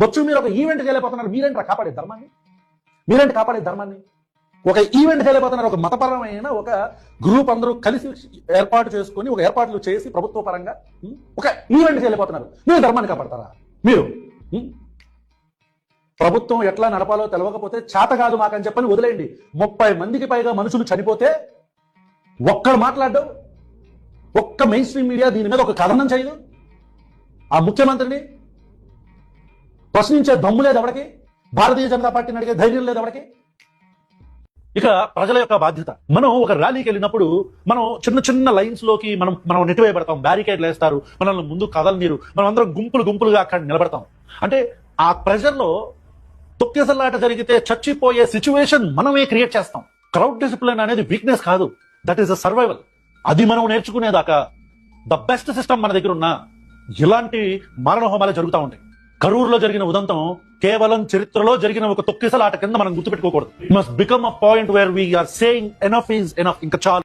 బొచ్చు మీరు ఒక ఈవెంట్ చేయలేకపోతున్నారు. మీరేంటి కాపాడే ధర్మాన్ని? మీరేంటి కాపాడే ధర్మాన్ని? ఒక ఈవెంట్ చేయలేకపోతున్నారు. ఒక మతపరమైన ఒక గ్రూప్ అందరూ కలిసి ఏర్పాటు చేసుకొని ఒక ఏర్పాట్లు చేసి ప్రభుత్వ పరంగా ఒక ఈవెంట్ చేయలేకపోతున్నారు. మీరు ధర్మాన్ని కాపాడతారా? మీరు ప్రభుత్వం ఎట్లా నడపాలో తెలవకపోతే చేత కాదు మాకని చెప్పని వదిలేయండి. ముప్పై మందికి పైగా మనుషులు చనిపోతే ఒక్కడు మాట్లాడడం. ఒక్క మెయిన్ స్ట్రీమ్ మీడియా దీని మీద ఒక కథనం చేయదు. ఆ ముఖ్యమంత్రిని ప్రశ్నించే దమ్ము లేదు ఎవరికి భారతీయ జనతా పార్టీని అడిగే ధైర్యం లేదు ఎవరికి ఇక ప్రజల యొక్క బాధ్యత. మనం ఒక ర్యాలీకి వెళ్ళినప్పుడు మనం చిన్న చిన్న లైన్స్లోకి మనం మనం నెట్టివేయబడతాం బ్యారికేడ్లు వేస్తారు మనల్ని ముందు కదలనీరు మనం అందరం గుంపులు గుంపులుగా అక్కడ నిలబడతాం. అంటే ఆ ప్రెషర్లో తొక్కేసలాట జరిగితే చచ్చిపోయే సిచ్యువేషన్ మనమే క్రియేట్ చేస్తాం. క్రౌడ్ డిసిప్లిన్ అనేది వీక్నెస్ కాదు. దట్ ఈస్ అ సర్వైవల్ అది మనం నేర్చుకునేదాకా. ద బెస్ట్ సిస్టమ్ మన దగ్గర ఉన్న ఇలాంటి మరణ హోమాలు జరుగుతూ ఉంటాయి. కరూరులో జరిగిన ఉదంతం కేవలం చరిత్రలో జరిగిన ఒక తొక్కిసలాట కింద మనం గుర్తుపెట్టుకోకూడదు. Must become a point where we are saying enough is enough ఇంకా చాలు